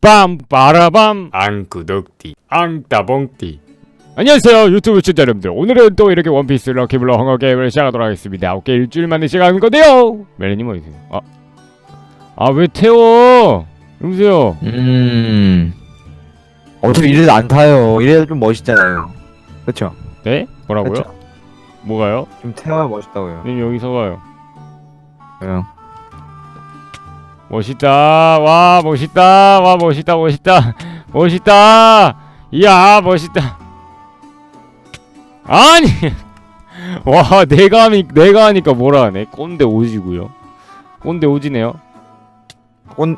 빰 빠라밤 앙구독띠 앙따봉띠 안녕하세요 유튜브 시청자 여러분들 오늘은 또 이렇게 원피스 럭키블럭 헝거 게임을 시작하도록 하겠습니다 오케이 일주일 만에 시작하는 건데요 멜리님 어디세요? 아, 아왜 태워 여보세요 음. 어차피 이래도 안 타요. 이래도 좀 멋있잖아요. 그쵸? 네? 뭐라고요? 그쵸? 뭐가요? 좀 태워야 멋있다고요. 님 여기서 와요 왜요? 멋있다. 와 멋있다. 와 멋있다 멋있다. 멋있다. 이야 멋있다. 아니. 와 내가 하니 내가 하니까 뭐라 하네? 꼰대 오지고요? 꼰대 오지네요? 꼰,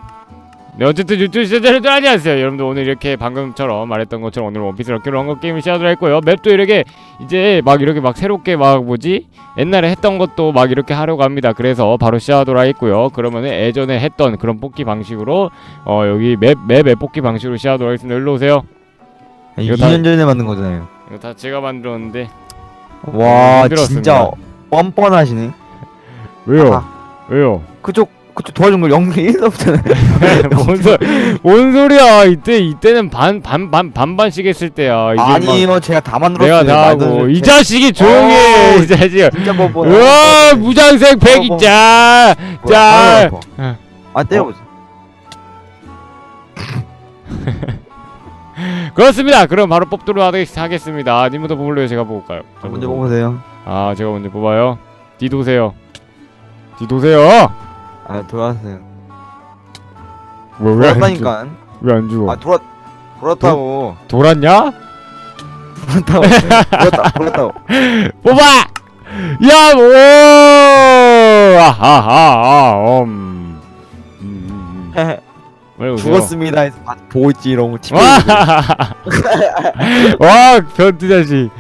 네 어쨌든 유튜브 시청자분들 안녕하세요. 여러분들 오늘 이렇게 방금처럼 말했던 것처럼 오늘 원피스 럭키로 한거 게임을 시작을 했고요. 맵도 이렇게 이제 막 이렇게 막 새롭게 막 뭐지? 옛날에 했던 것도 막 이렇게 하려고 합니다. 그래서 바로 시작하도록 하겠고요. 그러면은 예전에 했던 그런 뽑기 방식으로 어 여기 맵 맵의 뽑기 방식으로 시작하도록 하겠습니다. 일로 오세요. 이거 2년 다- 전에 만든 거잖아요. 이거 다 제가 만들었는데. 와, 힘들었습니다. 진짜 뻔뻔하시네. 왜요? 아. 왜요? 그쪽, 그쪽 도와준 걸 연기 1도 없잖아요. 뭔, 소, 뭔 소리야 이때 이때는 반 반 반 반반씩 했을 때야 이제 막 아니요, 제가 다 만들었어요. 내가 다 하고 좀- 이 자식이 조용히 해, 어우, 이 자식. 진짜 뻔뻔. 우와 무장생 백 어, 뭐. 있자. 자. 아, 때려보세요. 그렇습니다. 그럼 바로 뽑도록 하겠- 하겠습니다. 님부터 뽑을래요? 제가 뽑을까요? 자, 먼저 뽑으세요. 아 제가 먼저 뽑아요. 뒤도세요. 뒤도세요. 아, 돌아왔어요. 뭐왜안 돌았다니까. 왜안 죽어? 아, 돌았, 돌았다고. 돌았냐? 돌았다고. 돌았다, 돌았다고. 뽑아. 야 오. 아하하. 음. 음, 음. 음. 빨리 오세요. 죽었습니다 해서 다 보고 있지 이러고 티끌 와, 와, 변태 자식.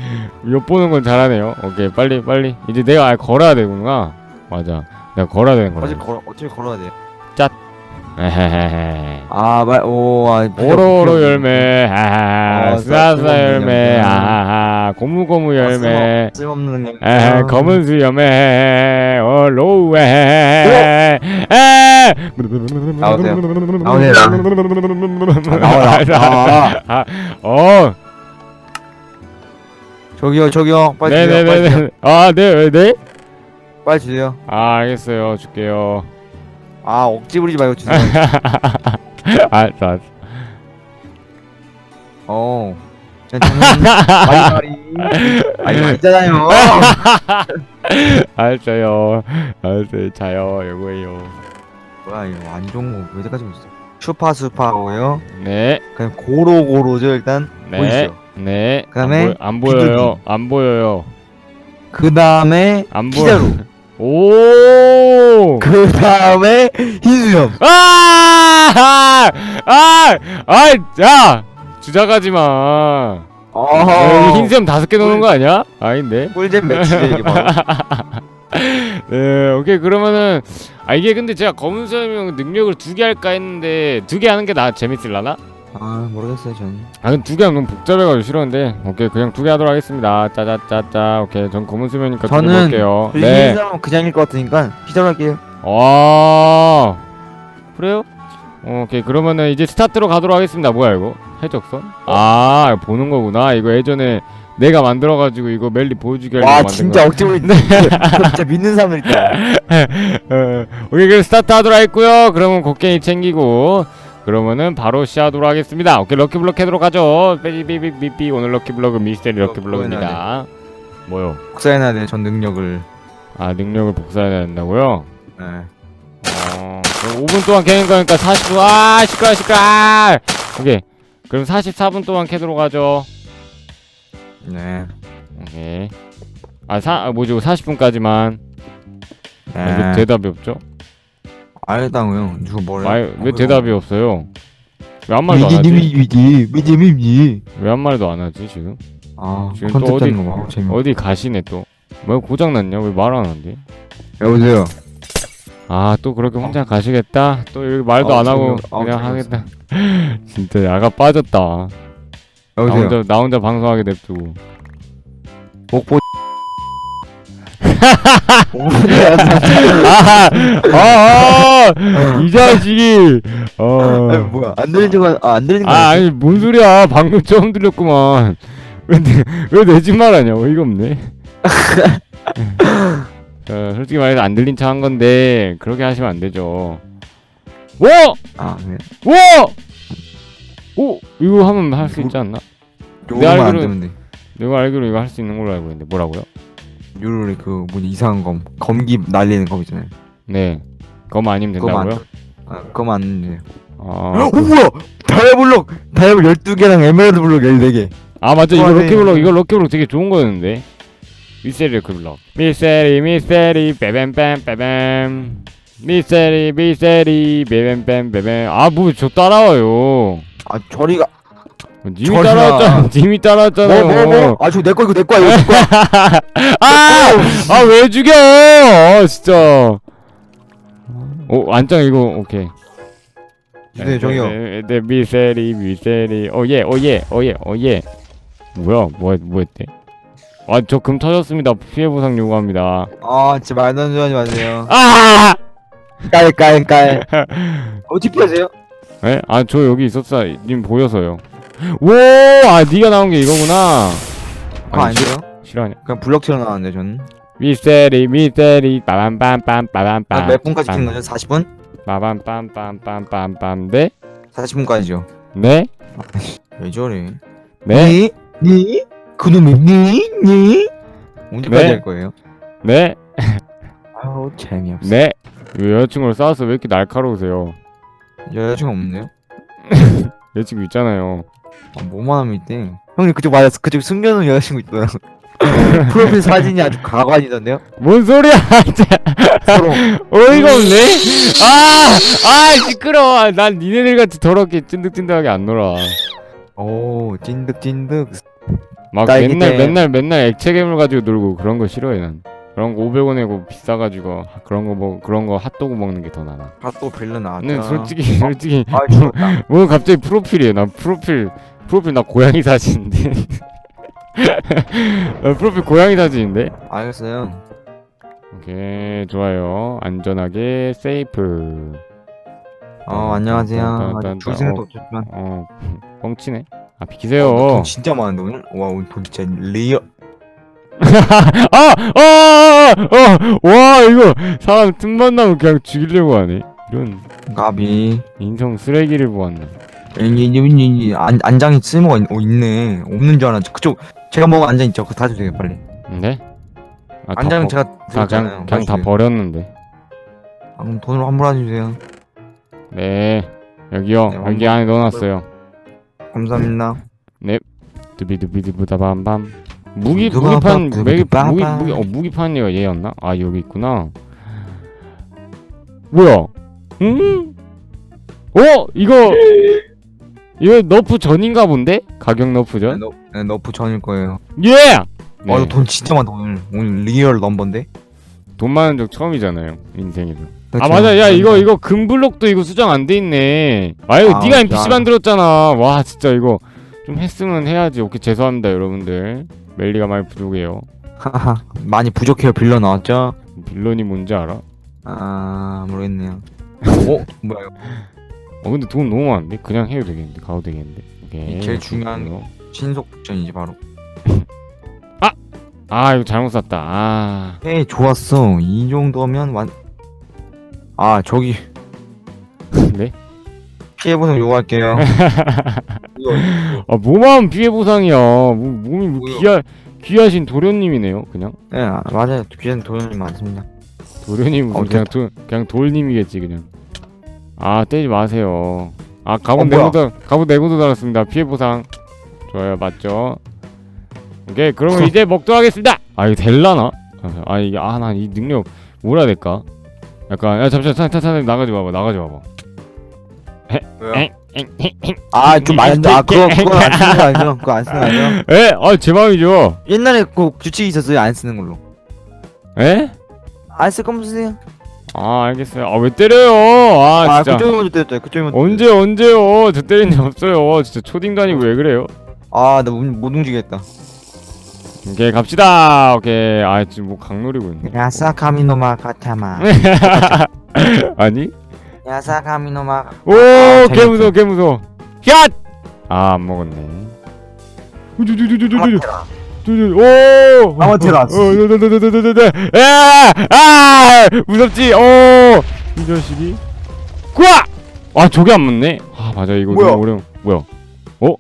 엿보는 건 잘하네요. 오케이, 빨리, 빨리. 이제 내가 아예 걸어야 되구나. 맞아. 내가 걸어야 되는 거야. 어차피 걸어 어차피 걸어야 돼요 에헤헤헤. 아말오 아, 오로로 열매, 하하하. 아, 스라스라 쓸모없는 열매, 열매. 하하하. 고무고무 열매. 쓸모없는 게 에헤, 검은 수 열매, 어, 로우에, 에, 나오세요. 나오세요. 나와 나와 아, 어, 저기요 저기요 빨리 주세요 빨리 주세요 네네네네. 아, 네, 네? 빨리 주세요 아, 알겠어요. 줄게요. 아 억지 부리지 말고 주세요 알았어, 알았어. 어 그냥 장난 아니 맞잖아요 알았어요. 알았어요. 자요. 요거예요. 뭐야 이거 안 좋은 거왜 이렇게까지 있어 슈파슈파고요 네, 그냥 고로고로죠 일단 네, 보이시죠 네. 그다음에 안, 보여, 안 보여요. 안 보여요. 그 다음에 안 보여. 피자로 오! 그 다음에 흰수염 아! 아! 아! 야! 주작하지 마. 어 여기 흰수염 다섯 개 넣는 거 아니야? 아닌데. 꿀잼 매치네 이게 바로 네, 오케이 그러면은 아 이게 근데 제가 검은 수염이랑 능력을 두 개 할까 했는데 두 개 하는 게 나 재밌을라나? 아 모르겠어요 저는 아 근데 두개 하면 너무 복잡해가지고 싫었는데 오케이 그냥 두 개 하도록 하겠습니다. 짜자짜짜 오케이 전 검은 수염이니까 두개 저는 넣을게요. 네. 네. 흰수염은 그냥일 것 같으니까 피자로 할게요 와 그래요? 어, 오케이 그러면은 이제 스타트로 가도록 하겠습니다. 뭐야 이거? 해적선? 아 보는 거구나. 이거 예전에 내가 만들어가지고 이거 멜리 보여주기 하려고 와 만든 진짜 거. 억지 부리네 진짜 믿는 사람들 있다 어, 오케이 그럼 스타트 하도록 했고요. 그러면 곡괭이 챙기고 그러면은 바로 시작하도록 하겠습니다. 오케이 럭키블럭 해도록 하죠. 삐삐삐삐삐 오늘 럭키블럭은 미스테리 어, 럭키블럭입니다. 뭐요? 복사해놔야 돼 전 능력을 아 능력을 복사해야 된다고요? 네. 어, 그럼 5분 동안 캐는 거니까 40분, 아, 시끄러, 시끄러! 오케이. 그럼 44분 동안 캐도록 하죠. 네. 오케이. 아, 사, 아, 뭐지, 40분까지만. 아, 네. 대답이 없죠? 알겠다고요 누가 뭐래 아, 왜 대답이 없어요? 왜 한 말도 안 하지? 미디 미디 미디 왜한 말도 안 하지, 지금? 아 지금 또 컨셉 어디- 거 봐. 어디 가시네, 또. 뭐 고장 났냐? 왜 말안 한대? 여보세요 아, 또 그렇게 혼자 가시겠다? 또 여기 말도 아, 안 하고 재미없- 아, 그냥 재미없어. 하겠다. 진짜 야가 빠졌다. 나 여보세요 혼자, 나 혼자 방송하게 냅두고. 목보 5분에 아, 아, 아, 이 자식이. 어. 아니 뭐야 안 들린 적은 아, 안 들린 거 아, 아니 뭔 소리야? 방금 처음 들렸구만. 왜내 집 말하냐? 어이가 없네. 자, 솔직히 말해서 안 들린 척 한 건데 그렇게 하시면 안 되죠. 오! 아 네. 오! 오! 이거 하면 할 수 있지 않나? 요거만 안 알기로는- 되면 돼 내가 알기로 이거 할 수 있는 걸로 알고 있는데 뭐라고요? 요를 그 뭐지 이상한 검 검기 날리는 검 있잖아요. 네. 그거만 아니면 안 된다고요? 아안 돼요 아, 오 뭐야 다이아블록! 다이아블 12개랑 에메랄드 블록 14개. 아 맞죠. 이거 아, 네. 럭키블럭 이거 럭키블럭 되게 좋은 거였는데. 미세리 럭키블럭 미세리 미세리 빼뱀뱀 빼뱀. 미세리 미세리 빼뱀뱀 빼뱀. 아뭐 저 따라와요. 아 저리가 님이 저리가. 따라왔잖아. 님이 따라왔잖아요. 뭐뭐 뭐 아 저 내 거 이거 내 거야 이거 내 거야. 아! 아 왜 죽여? 아 진짜. 오 안짱 이거 오케이. 네 저기요 네, 네, 미세리 미세리. 오예 오예 오예 오예. 뭐야 뭐 뭐했대? 아 저 금 터졌습니다. 피해 보상 요구합니다. 아 진짜 말도 안 되지 마세요. 아! 깔 깔 깔. 어떻게 하세요? 에? 아 저 여기 있었어 님 보여서요 오아 네가 나온 게 이거구나 그거 아니, 아니에요? 싫어하냐 그냥 블럭처럼 나왔는데 저는 미세리 미세리 빠밤빰빰 빠밤빰 아, 몇 분까지 찍는 거죠? 40분? 빠밤빰빰빰빰빰 네? 40분까지죠 네? 왜 저래 네? 네? 그놈의 네? 네? 언제까지 네? 할 거예요? 네? 아우 재미없어 네? 왜 여자친구랑 싸워서 왜 이렇게 날카로우세요 여자친구 없는데요? 여자친구 있잖아요 아, 뭐만 하면 있대? 형님 그쪽 맞았어 그쪽 숨겨놓은 여자친구 있더라고 프로필 사진이 아주 가관이던데요? 뭔 소리야 진짜. 서로. 어이가 없네? 아! 아 시끄러워. 난 니네들 같이 더럽게 찐득찐득하게 안 놀아. 오 찐득찐득. 막 딸기 맨날 잼. 맨날 맨날 액체 괴물 가지고 놀고 그런 거 싫어해 난 그런 거 500원 내고 비싸가지고 하- 그런 거 뭐 그런 거 핫도그 먹는 게 더 나아. 아또 빌려 나왔다 근데 솔직히 솔직히. 아 죽었다 뭐 갑자기 프로필이에요. 난 프로필 프로필 나 고양이 사진인데. 어, 프로필 고양이 사진인데? 알겠어요. 오케이 좋아요. 안전하게 세이프. 어 안녕하세요. 생각도 어. 어 뻥치네? 아 어, 비키세요. 돈 진짜 많은데 오늘? 와 오늘 돈 진짜 리얼 아! 아! 어! 와 이거 사람 틈 만 나면 그냥 죽이려고 하네. 이런 까비. 인성 쓰레기를 보았네. 이이이 안장이 쓸모가 있, 어, 있네. 없는 줄 알았지 그쪽 제가 먹은 안장 있죠? 그거 다 주세요 빨리. 네? 아, 다 안장은 버- 제가 다 드렸잖아요. 그냥, 다 주세요. 버렸는데. 아, 그럼 돈으로 환불해 주세요. 네. 여기요. 네, 여기 안에 넣어놨어요. 감사합니다. 두비두비두부다밤밤 무기 무기판 무기. 무기 무기 어 무기판 얘가 얘였나? 아 여기 있구나. 뭐야? 음? 어 이거 이거 너프 전인가 본데? 가격 너프 네, 전? 너, 네, 너프 전일 거예요 예! 네. 어, 돈 진짜 많다 오늘 오늘 리얼 넘버인데 돈 많은 적 처음이잖아요 인생에서. 아. 맞아 야 이거 이거 금블록도 이거 수정 안 돼 있네. 아 이거 아, 네가 NPC 야. 만들었잖아. 와 진짜 이거 좀 했으면 해야지. 오케이 죄송합니다 여러분들. 멜리가 많이 부족해요. 하하. 많이 부족해요. 빌려 나왔죠? 빌런이 뭔지 알아? 아 모르겠네요. 어? 뭐야 이거? 어 근데 돈 너무 많은데? 그냥 해도 되겠는데? 가도 되겠는데? 오케이. 제일 중요한 그렇고요. 신속 복전이지 바로. 아! 이거 잘못 샀다. 아. 에 좋았어. 이 정도면 완 아 저기 네? 피해 보상 요구할게요. 이거? 아 뭐만 피해 보상이야. 뭐, 몸이 뭐 뭐야? 귀하, 귀하신 도련님이네요 그냥. 네 아, 맞아요. 비싼 돈이 많습니다. 도련님 무슨 어, 그냥 도, 그냥 돌님이겠지 그냥. 아 떼지 마세요. 아 갑옷 어, 뭐야? 내고도 갑옷 내고도 달았습니다. 피해 보상. 좋아요 맞죠? 오케이 그러면 이제 먹도하겠습니다! 아 이거 될라나? 아 이게 아난이 능력 뭐라 해야 될까? 약간 야 잠시만 잠시만 잠시만 나가지 마봐 나가지 마봐 아, 좀 음, 많이, 아, 그거, 음, 그거 안 쓰는 거 아니죠? 그거 안 쓰는 거 아니죠? 에? 음. 예, 아, 제 마음이죠. 옛날에 그 규칙이 있었어요, 안 쓰는 걸로. 예? 에? 안 쓸 거면 쓰세요. 아, 알겠어요. 아, 왜 때려요? 아, 아, 진짜. 그쪽이 먼저 때렸다, 그쪽이 먼저. 언제, 언제요? 저 때린 일 없어요. 진짜 초딩도 아니고 왜 그래요? 아, 나 못 움직이겠다. 오케이, 갑시다. 오케이. 아, 지금 뭐 강놀이고 있네. 야사카미노마 카타마. 아니? 야사가미노마 오, 개 무서 개 무서워. 야! 아, 안 먹었네. 우주주주주주주. 아마테라 두두 오! 아마테라스. 어, 두두두두두두. 아! 아! 무섭지. 오! 이 자식이. 구아! 아, 저게 안 맞네. 아, 맞아. 이거 뭐야? 너무 어려운. 뭐야? 어?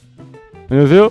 안녕하세요?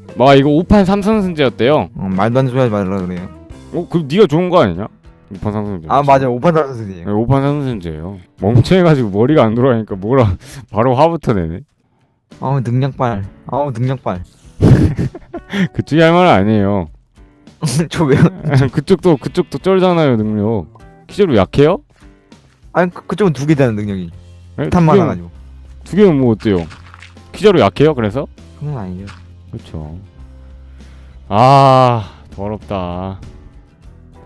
뭐, 이거 5판 3선승제였대요. 어, 말도 안 되는 소리 하지 말라 그래요. 어, 그럼 네가 좋은 거 아니냐? 5판 3선승제. 아, 맞아. 오판 네, 5판 3선승제예요. 멍청해가지고 머리가 안 돌아가니까 뭐라, 바로 화부터 내네. 아우, 능력발. 아우, 능력발. 그쪽이 할 말은 아니에요. 저 왜요? 그쪽도, 그쪽도 쩔잖아요, 능력. 키제로 약해요? 아니, 그, 그쪽은 두 개잖아, 능력이. 네, 탄 많아가지고. 두 개는 뭐 어때요? 키제로 약해요, 그래서? 그건 아니죠. 그렇죠. 아 더럽다.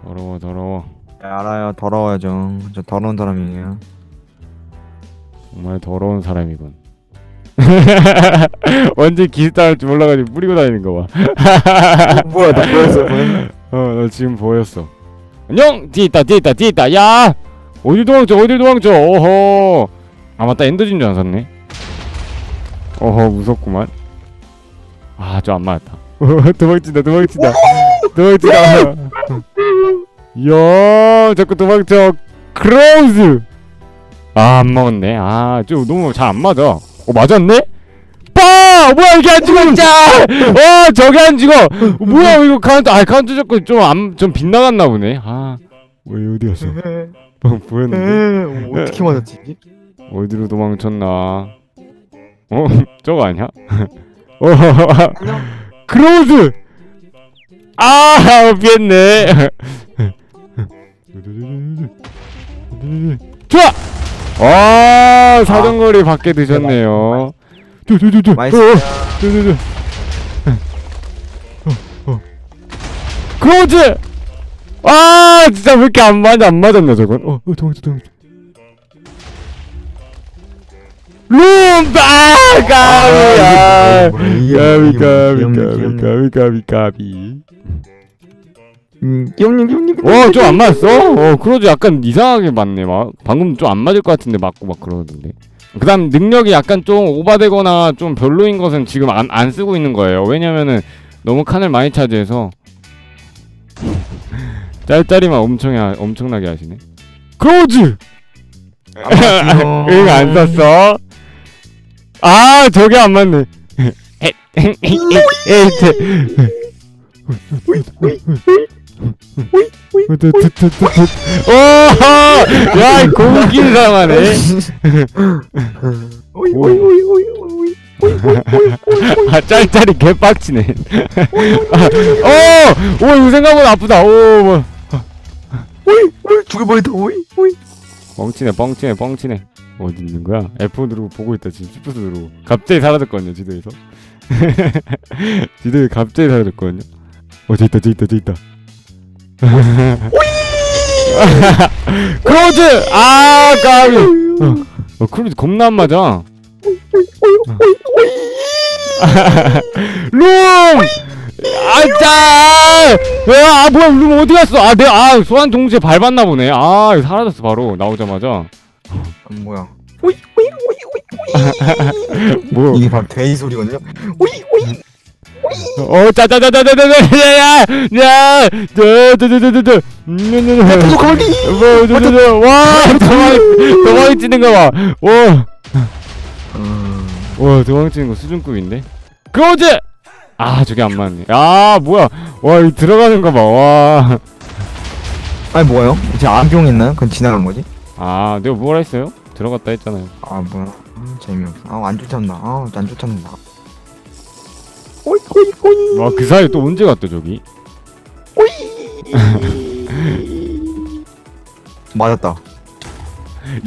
더러워 더러워. 네, 알아요. 더러워야죠. 저 더러운 사람이에요. 정말 더러운 사람이군. 언제 기스타할 줄 몰라가지고 뿌리고 다니는 거 봐. 뭐야, 나 보였어. 어나 지금 보였어. 안녕 뒤에 있다 뒤에 있다 뒤에 있다 야 어디 도망쳐 어디 도망쳐 어허 아 맞다 엔더진 줄 안 샀네. 어허 무섭구만. 아 저 안 맞았다. 도망친다 도망친다. 도망친다. 이야 자꾸 도망쳐. 크로즈 아 안 먹었네. 아 좀 너무 잘 안 맞아. 어 맞았네? 빠! 뭐야 이게 안 죽어. 진짜 어 저게 안 죽어. 어, 뭐야 이거 카운트 아 카운트 잡고 좀안 좀 빗나갔나 보네. 아 왜 어디 갔어? 방 보였는데? 어떻게 맞았지? 어디로 도망쳤나? 어? 저거 아니야? 어 크로즈! 아 피했네. 좋아! 아 사정거리 밖에 드셨네요. 두두두두. 두두두 크로즈! 아 진짜 왜 이렇게 안 맞아 안 맞았냐 저건? 어, 어 도망쳐 도망쳐 룸바 까비야 까비 까비 까비 까비 까비 까비 음, 귀염님, 귀염님. 어좀 안 맞았어? 어 크로즈 약간 이상하게 맞네. 막 방금 좀 안 맞을 것 같은데 맞고 막 그러던데. 그 다음 능력이 약간 좀 오바되거나 좀 별로인 것은 지금 안, 안 쓰고 있는 거예요. 왜냐면은 너무 칸을 많이 차지해서. 짤짤이만 엄청 하, 엄청나게 하시네. 크로즈! 응 안 썼어 아 저게 안 맞네 오! 야. 오이, 오이, 오이, 오이, 오이. 아, 짤짤이 개빡치네. 아, 오! 오, 이거 생각보다 아프다. 오, 뭐. 오이, 오이, 죽여버린다. 오이, 오이. 뻥치네, 뻥치네, 뻥치네. 어디 있는 거야? F 누르고 보고 있다, 지금 시프트 누르고. 갑자기 사라졌거든요, 지도에서. 지도에 갑자기 사라졌거든요. 어, 저 있다, 저 있다, 저 있다. 크로즈! 아, 까비! 어, 어, 크로즈 겁나 안 맞아. 룸! 아짜! 아 뭐야 룸 어디 갔어? 아 내가 아 소환 동시에 밟았나 보네. 아 사라졌어 바로 나오자마자. 음, 뭐야? 오이, 오이, 오이, 오이, 오이. 뭐? 이게 바로 돼지 소리거든요. 오이, 오이. 어 짜자자자자자자자야 야 저저저저저 계속 거기. 뭐저저저 와 도망 도망 치는 거 봐. 와. 음, 와 도망치는 거 수준급인데 크로즈 아 저게 안 맞네 아 뭐야 와 이 들어가는 거 봐 와아 아니 뭐예요? 제 안경했나요? 그건 지나간 거지? 내가 뭐라 했어요 들어갔다 했잖아요 아 뭐야? 아, 재미없어. 아안 쫓아온다. 아안 쫓아온다. 오이, 오이, 오이. 와 그 사이 또 언제 갔대 저기 맞았다.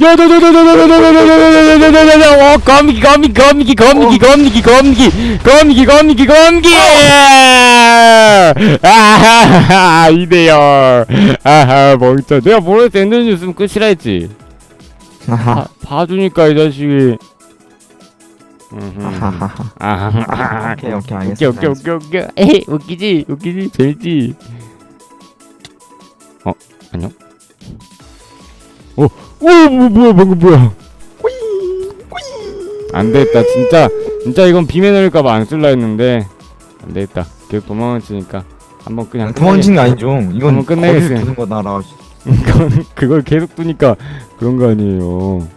야야야야야야야야야야야야야야야야 거미기 거미기 거미기 거미기 거미기 거미기 거미기 거미기 거미기 아하하 이대열 아하 멍청 내가 모르겠어 엔더니 있으면 끝이라 했지 하하. 봐, 봐주니까 이 자식이 음흠. 하하하. 아하하 오케이 오케이 웃겨 알겠습니다. 웃겨 웃겨 웃겨 에이 웃기지 웃기지 재밌지 어 안녕 어, 오 뭐, 뭐야 방금 뭐야 안 됐다 진짜 진짜 이건 비매 넣을까봐 안 쓸라 했는데 안 됐다 계속 도망을 치니까 한번 그냥 도망치는 게 아니죠. 이건 한번 끝내겠어요. 두는 거나라. 그건 그걸 계속 두니까 그런 거 아니에요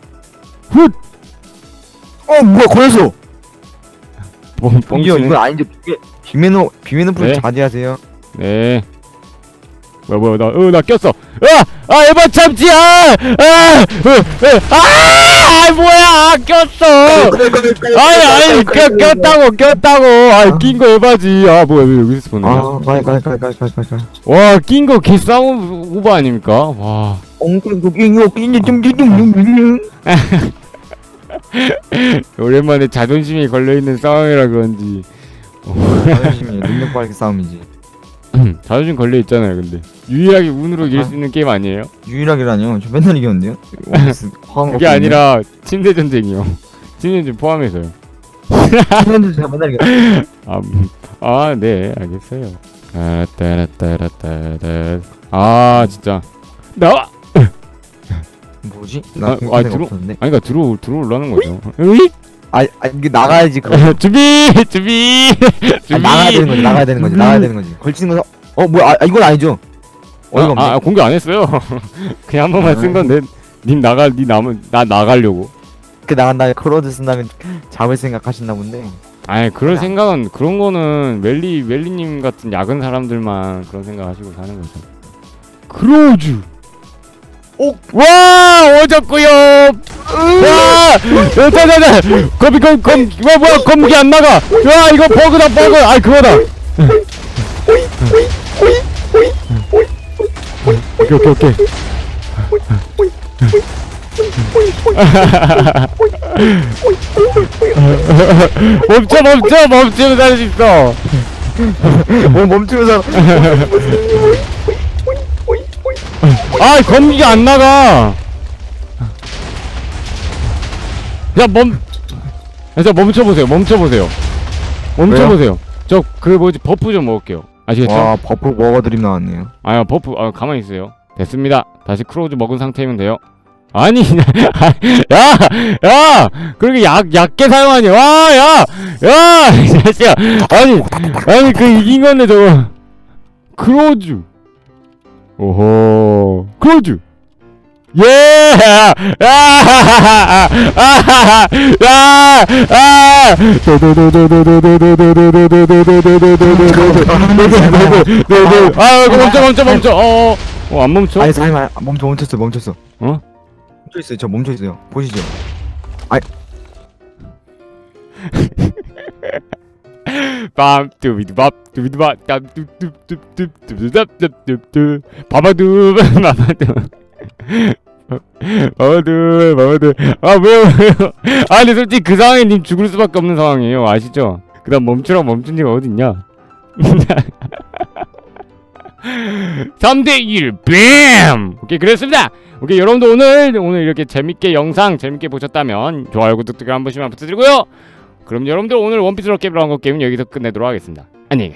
어 뭐야 걸렸어. 뻥 뻥치네 이건 비메노 비메노 프로 네. 자제하세요. 네. 뭐야 뭐야 나어나 꼈어. 아! 아 에바 참지 아! 아! 아! 아! 뭐야 아, 꼈어. 아니 아니 꼈 꼈다고 꼈다고. 아 낀거 에바지. 아 뭐야 왜 여기서 보는? 아 가야 가야 가야 가야 가야 가야. 와낀 거 개싸움 오버 아닙니까? 와. 오랜만에 자존심이 걸려 있는 상황이라 그런지 자존심이 능력 발휘 싸움이지. 자존심 걸려 있잖아요. 근데 유일하게 운으로 이길 수 있는 게임 아니에요? 유일하게라뇨. 저 맨날 이겼는데요. 그게 거 아니라 침대 전쟁이요. 침대 전쟁 포함해서요. 맨날 제가 맨날 이겼. 아, 음, 아, 네, 알겠어요. 따라따라따라따라. 아, 진짜. 나와! 뭐지? 아, 나 아, 생각 들어- 없었는데. 아니, 그니까 들어, 들어올라는 거죠. 으이! 아, 아 이게 나가야지 그거. 준비! 준비! 준비! 아, 나가야 되는 거지. 나가야 되는 거지. 나가야 되는 거지. 걸치는 거. 어 뭐야? 아, 이건 아니죠. 어이가 없네. 아, 아, 공개 안 했어요. 그냥 한 번만 쓴 건데, 님 나가, 니 남은, 나 나가려고. 그 나간 다음에 크로드 쓴다면 잡을 생각 하셨나 본데. 아니, 그럴 생각은, 그런 거는, 멜리, 멜리님 같은 야근 사람들만 그런 생각 하시고 사는 거죠. 크로즈! 오! 와! 어졌구요! 와! 자자자! 거미, 검, 검, 뭐야, 뭐야, 검기 안 나가! 와, 이거 버그다, 버그! 아이, 그거다! 오케이, 오케이, 오케이. 멈춰, 멈춰, 멈추면 살수 있어! 뭐 멈추면서 아, 검기가 안 나가. 야, 멈. 자, 멈춰 보세요. 멈춰 보세요. 멈춰 보세요. 저 그 뭐지 버프 좀 먹을게요. 아시겠죠? 와 버프 먹어드림 나왔네요. 아야 버프 아 가만히 있어요. 됐습니다. 다시 크로즈 먹은 상태면 돼요. 아니, 야, 야, 그렇게 약 얕게 사용하니? 와, 야, 야, 이 자식아, 아니, 아니 그 이긴 건데 저거 크로즈. 오호, 크로즈. 예! 야! 아! 아! 아! 아! 아, 멈춰 멈춰 멈춰. 어. 어, 안 멈춰? 아니 사장님 아, 멈춰 멈췄어 멈췄어. 어? 멈춰 있어요. 저 멈춰 있어요. 보시죠. 빰 뚜비두밥 뚜비두밥 땀 뚜뚜뚜뚜뚜뚜뚜뚜뚜 바바두 바바두 바바두 바바두 아 왜요 왜요? 아 근데 솔직히 그 상황에 님 죽을 수밖에 없는 상황이에요. 아시죠? 그 다음 멈추라고 멈춘 데가 어딨냐? 3대1 뱀! 오케이 그랬습니다. 오케이 여러분도 오늘 오늘 이렇게 재밌게 영상 재밌게 보셨다면 좋아요 구독 댓글 한 번씩만 부탁드리고요. 그럼 여러분들 오늘 원피스 럭게임 한거 게임은 여기서 끝내도록 하겠습니다. 안녕히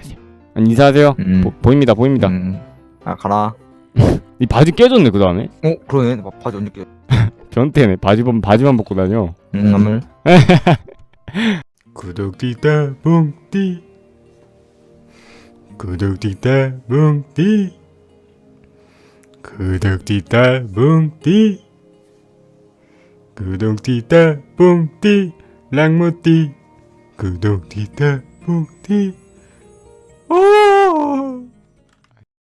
아니, 인사하세요. 음. 보, 보입니다 보입니다. 음. 아 가라. 이 바지 깨졌네 그 다음에. 어 그러네. 봐- 바지 언제 껴? 변태네. 바지 번 바지만 벗고 다녀. 음 남을. 구독띠다 뭉띠. 구독띠다 뭉띠. 구독띠다 뭉띠. 구독띠다 뭉띠. 랑무띠. 구독띠다 뭉띠. 오